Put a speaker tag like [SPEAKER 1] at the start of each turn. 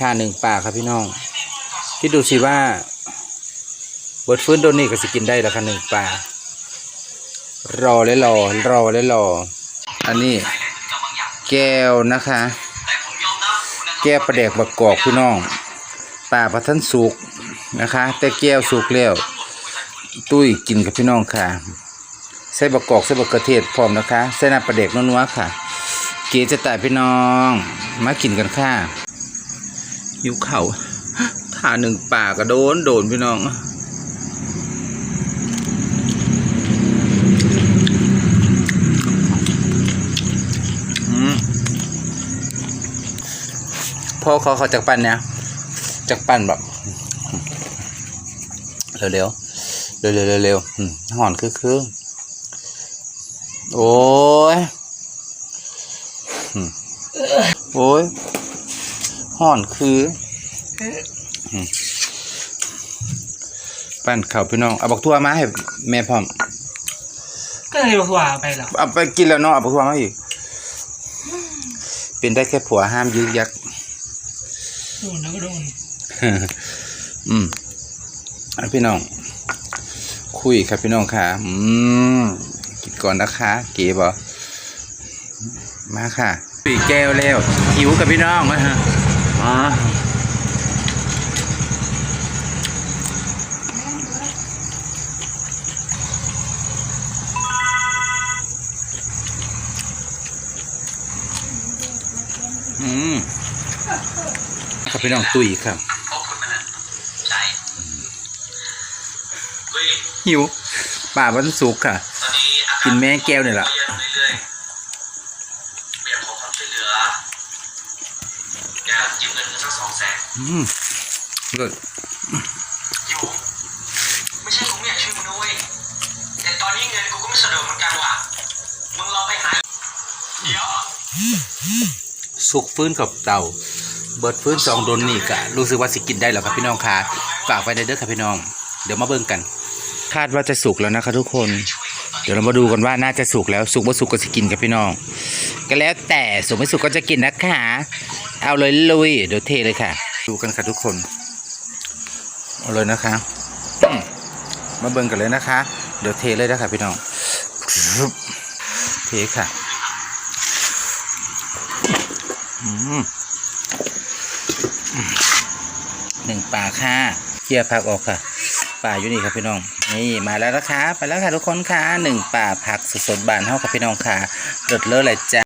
[SPEAKER 1] ท่าหนึ่งปลาครับพี่น้อง คิดดูสิว่าเบิดฟื้นโดนนี่ก็สิกินได้ล้วค่ะหนึ่งปลารอและรอ รอและรอ อันนี้แก้วนะคะ แก้วประเดกบักกอกพี่น้องปลาประทันสุกนะคะ แต่แก้วสุกแล้วตุ้ยกินกับพี่น้องค่ะใส่บักกอกใส่บักกระเทศพร้อมนะคะใส่น้ำประเดกนัวๆค่ะ เก๋จะตายพี่น้อง มากินกันค่ะ หิวเข่าวทาหนึ่งป่ากระโดนโดนพี่น้องอพ่อเขาเขาจากปั้นเนี่ยจากปั้นแบบเร็วเร็วเร็วเร็วเร็วเร็วๆอืมหอนคือคือโอ้ยโอ้ย หอนคืออืมปั้นเข่าวพี่น้องเอาบักทั่วมาให้แม่พร้อม
[SPEAKER 2] ก็เลยบอกว่าไปแล้ว
[SPEAKER 1] เอาไปกินแล้วเนาะเอาบักทั่วมาอีกเป็นได้แค่ผัวห้ามยึกยัก
[SPEAKER 2] โดนแล้วก็โดน
[SPEAKER 1] อืมอันพี่น้อง คุยครับพี่น้องค่ะ อืมกินก่อนนะคะ เก๋บอมาค่ะปีแก้วแล้วหิวกับพี่น้องนะฮะ อ๋ออืมครับพี่น้องตุยครับ
[SPEAKER 3] ขอบคุณมันอะใช่เฮ้ย
[SPEAKER 1] หิวป่าวันสุกร์ค่ะ
[SPEAKER 3] ตอนนี้อา
[SPEAKER 1] กินแม่แก้วเนี่ยล่ะ
[SPEAKER 3] เยอะ เงินสักสองแสน
[SPEAKER 1] อืมเลิศ
[SPEAKER 3] อยู่ไม่ใช่กูไม่อยากช่วยมึงนะเว้ยแต่ตอนนี้เงินกูก็ไม่สะดวกเหมือนกันว่ะมึงลองไปหาเดี๋ยว
[SPEAKER 1] สุกฟื้นกับเต่าเบิดฟื้นสองโดนนี่กะรู้สึกว่าสิกินได้แล้วครับพี่น้องค่ะฝากไว้ในเด้อครับพี่น้อง เดี๋ยวมาเบิ่งกัน คาดว่าจะสุกแล้วนะคะทุกคน เดี๋ยวเรามาดูกันว่าน่าจะสุกแล้วสุกว่าสุกก็สิกินกับพี่น้อง ก็แล้วแต่สุกไม่สุกก็จะกินนะคะ เอาเลยลุยเดี๋ยวเทเลยค่ะ ดูกันค่ะทุกคน เอาเลยนะคะ มาเบิ่งกันเลยนะคะ เดี๋ยวเทเลยนะคะพี่น้อง เทค่ะหนึ่งป่าค่ะเคลียร์ผักออกค่ะ ป่าอยู่นี่ครับพี่น้อง นี่มาแล้วนะคะ ไปแล้วค่ะทุกคนค่ะหนึ่งป่าผักสดๆบานเท่ากับพี่น้องค่ะเดือดเลอะเลยจ้ะ